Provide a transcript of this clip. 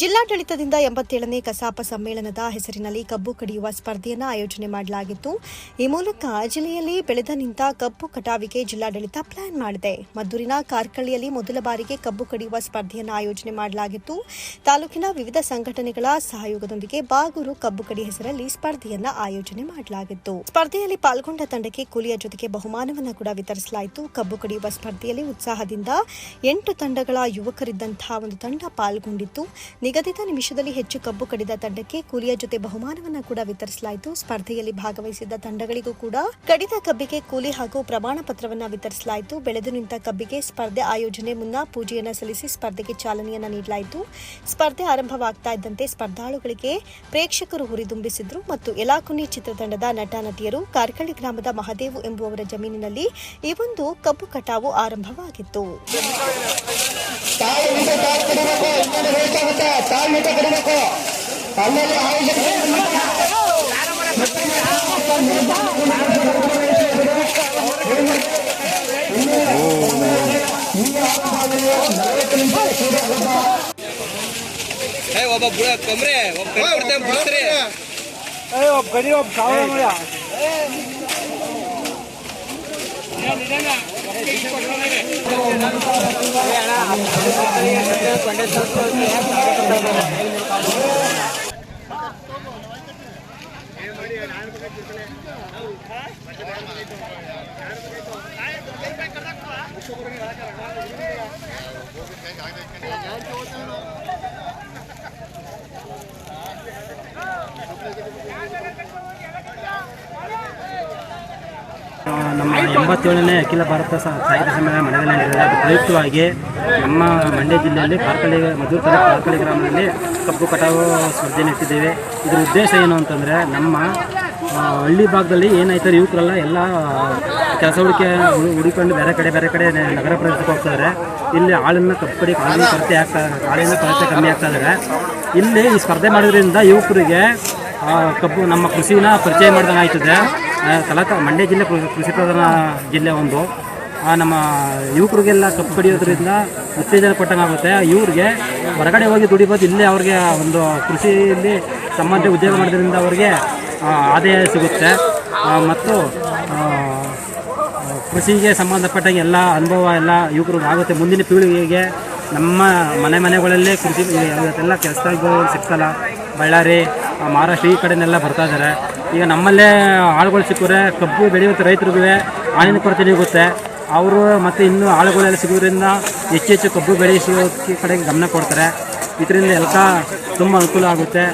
ಜಿಲ್ಲಾಡಳಿತದಿಂದ ಎಂಬತ್ತೇಳನೇ ಕಸಾಪ ಸಮ್ಮೇಳನದ ಹೆಸರಿನಲ್ಲಿ ಕಬ್ಬು ಕಡಿಯುವ ಸ್ಪರ್ಧೆಯನ್ನು ಆಯೋಜನೆ ಮಾಡಲಾಗಿತ್ತು. ಈ ಮೂಲಕ ಜಿಲ್ಲೆಯಲ್ಲಿ ಬೆಳೆದ ನಿಂತ ಕಬ್ಬು ಕಟಾವಿಗೆ ಜಿಲ್ಲಾಡಳಿತ ಪ್ಲಾನ್ ಮಾಡಿದೆ. ಮದ್ದೂರಿನ ಕಾರ್ಕಳ್ಳಿಯಲ್ಲಿ ಮೊದಲ ಬಾರಿಗೆ ಕಬ್ಬು ಕಡಿಯುವ ಸ್ಪರ್ಧೆಯನ್ನು ಆಯೋಜನೆ ಮಾಡಲಾಗಿತ್ತು. ತಾಲೂಕಿನ ವಿವಿಧ ಸಂಘಟನೆಗಳ ಸಹಯೋಗದೊಂದಿಗೆ ಬಾಗೂರು ಕಬ್ಬು ಕಡಿ ಹೆಸರಲ್ಲಿ ಸ್ಪರ್ಧೆಯನ್ನು ಆಯೋಜನೆ ಮಾಡಲಾಗಿತ್ತು. ಸ್ಪರ್ಧೆಯಲ್ಲಿ ಪಾಲ್ಗೊಂಡ ತಂಡಕ್ಕೆ ಕೂಲಿಯ ಜೊತೆಗೆ ಬಹುಮಾನವನ್ನು ಕೂಡ ವಿತರಿಸಲಾಯಿತು. ಕಬ್ಬು ಕಡಿಯುವ ಸ್ಪರ್ಧೆಯಲ್ಲಿ ಉತ್ಸಾಹದಿಂದ ಎಂಟು ತಂಡಗಳ ಯುವಕರಿದ್ದಂತಹ ಒಂದು ತಂಡ ಪಾಲ್ಗೊಂಡಿತ್ತು. ನಿಗದಿತ ನಿಮಿಷದಲ್ಲಿ ಹೆಚ್ಚು ಕಬ್ಬು ಕಡಿದ ತಂಡಕ್ಕೆ ಕೂಲಿಯ ಜೊತೆ ಬಹುಮಾನವನ್ನು ಕೂಡ ವಿತರಿಸಲಾಯಿತು. ಸ್ಪರ್ಧೆಯಲ್ಲಿ ಭಾಗವಹಿಸಿದ್ದ ತಂಡಗಳಿಗೂ ಕೂಡ ಕಡಿದ ಕಬ್ಬಿಗೆ ಕೂಲಿ ಹಾಗೂ ಪ್ರಮಾಣ ಪತ್ರವನ್ನ ವಿತರಿಸಲಾಯಿತು. ಬೆಳೆದು ನಿಂತ ಕಬ್ಬಿಗೆ ಸ್ಪರ್ಧೆ ಆಯೋಜನೆ ಮುನ್ನ ಪೂಜೆಯನ್ನು ಸಲ್ಲಿಸಿ ಸ್ಪರ್ಧೆಗೆ ಚಾಲನೆಯನ್ನ ನೀಡಲಾಯಿತು. ಸ್ಪರ್ಧೆ ಆರಂಭವಾಗ್ತಾ ಇದ್ದಂತೆ ಸ್ಪರ್ಧಾಳುಗಳಿಗೆ ಪ್ರೇಕ್ಷಕರು ಹುರಿದುಂಬಿಸಿದ್ರು ಮತ್ತು ಯಲಾಕುನಿ ಚಿತ್ರತಂಡದ ನಟ ನಟಿಯರು ಕಾರ್ಕಳ್ಳಿ ಗ್ರಾಮದ ಮಹದೇವು ಎಂಬುವವರ ಜಮೀನಿನಲ್ಲಿ ಈ ಒಂದು ಕಬ್ಬು ಕಟಾವು ಆರಂಭವಾಗಿತ್ತು. ತಾಯಿ ಕೊಡಬೇಕು ತಾಯಿ ಒಬ್ಬ ತಾಯಿ ಊಟ ಕಡಿಬೇಕು ಅಲ್ಲಲ್ಲಿ ಆಯುಷ ಏ ಒಬ್ಬ ಗಡಿ ಕಮ್ರೆ ಒಬ್ಬ ಕಟ್ಕೊಡ್ತೇವೆ ನಾನು ಎಂಬತ್ತೇಳನೇ ಅಖಿಲ ಭಾರತ ಸಾಹಿತ್ಯ ಸಮ್ಮೇಳನ ಮಂಡ್ಯದಲ್ಲಿ ನಡೆದಿದೆ ಪ್ರಯುಕ್ತವಾಗಿ ನಮ್ಮ ಮಂಡ್ಯ ಜಿಲ್ಲೆಯಲ್ಲಿ ಕಾರ್ಕಳಿ ಮಧುರ ಕಾರ್ಕಳಿ ಗ್ರಾಮದಲ್ಲಿ ಕಬ್ಬು ಕಟಾವು ಸ್ಪರ್ಧೆ ನಡೆಸಿದ್ದೇವೆ ಇದರ ಉದ್ದೇಶ ಏನು ಅಂತಂದರೆ ನಮ್ಮ ಹಳ್ಳಿ ಭಾಗದಲ್ಲಿ ಏನಾಯ್ತಾರೆ ಯುವಕರೆಲ್ಲ ಎಲ್ಲ ಕೆಲಸ ಹುಡುಕಿ ಹುಡು- ಹುಡುಕೊಂಡು ಬೇರೆ ಕಡೆ ಬೇರೆ ಕಡೆ ನಗರ ಪ್ರದೇಶಕ್ಕೆ ಹೋಗ್ತಾರೆ. ಇಲ್ಲಿ ಆಳನ್ನು ಕಬ್ಬಡಿ ಕಾಳಿನ ಕೊರತೆ ಆಗ್ತಾ ಕಾಳಿನ ಕೊರತೆ ಕಮ್ಮಿ ಆಗ್ತಾ ಇದ್ದಾರೆ ಇಲ್ಲಿ ಈ ಸ್ಪರ್ಧೆ ಮಾಡೋದ್ರಿಂದ ಯುವಕರಿಗೆ ಕಬ್ಬು ನಮ್ಮ ಕೃಷಿನ ಪರಿಚಯ ಮಾಡ್ದಂಗೆ ಆಯ್ತದೆ ಕಲಕ ಮಂಡ್ಯ ಜಿಲ್ಲೆ ಕೃ- ಕೃಷಿ ಪ್ರಧಾನ ಜಿಲ್ಲೆ ಒಂದು. ನಮ್ಮ ಯುವಕರಿಗೆಲ್ಲ ಕಬ್ಬು ಕಡಿಯೋದ್ರಿಂದ ಉತ್ತೇಜನ ಕೊಟ್ಟಂಗೆ ಆಗುತ್ತೆ. ಇವ್ರಿಗೆ ಹೊರಗಡೆ ಹೋಗಿ ದುಡಿಬೋದು, ಇಲ್ಲೇ ಅವ್ರಿಗೆ ಒಂದು ಕೃಷಿಯಲ್ಲಿ ಸಂಬಂಧ ಉದ್ಯೋಗ ಮಾಡೋದ್ರಿಂದ ಅವ್ರಿಗೆ ಆದಾಯ ಸಿಗುತ್ತೆ. ಮತ್ತು ಕೃಷಿಗೆ ಸಂಬಂಧಪಟ್ಟ ಎಲ್ಲ ಅನುಭವ ಎಲ್ಲ ಯುವಕರಿಗೆ ಆಗುತ್ತೆ. ಮುಂದಿನ ಪೀಳಿಗೆಗೆ ನಮ್ಮ ಮನೆ ಮನೆಗಳಲ್ಲೇ ಕೃಷಿ ಎಲ್ಲ ಕೆಲಸಗಳು ಸಿಗ್ತಲ್ಲ. ಬಳ್ಳಾರಿ ಮಹಾರಾಷ್ಟ್ರ ಈ ಕಡೆನೆಲ್ಲ ಬರ್ತಾ ಇದ್ದಾರೆ ಈಗ ನಮ್ಮಲ್ಲೇ ಆಳುಗಳು ಸಿಕ್ಕಿದ್ರೆ ಕಬ್ಬು ಬೆಳೆಯುವಂಥ ರೈತರಿಗೂ ಹಾನಿನ ಕೊರತೆ ನೀಗುತ್ತೆ. ಅವರು ಮತ್ತು ಇನ್ನೂ ಆಳುಗಳೆಲ್ಲ ಸಿಗೋದ್ರಿಂದ ಹೆಚ್ಚು ಹೆಚ್ಚು ಕಬ್ಬು ಬೆಳೆಸೋಕ್ಕೆ ಕಡೆಗೆ ಗಮನ ಕೊಡ್ತಾರೆ. ಇದರಿಂದ ಎಲ್ಲ ತುಂಬ ಅನುಕೂಲ ಆಗುತ್ತೆ.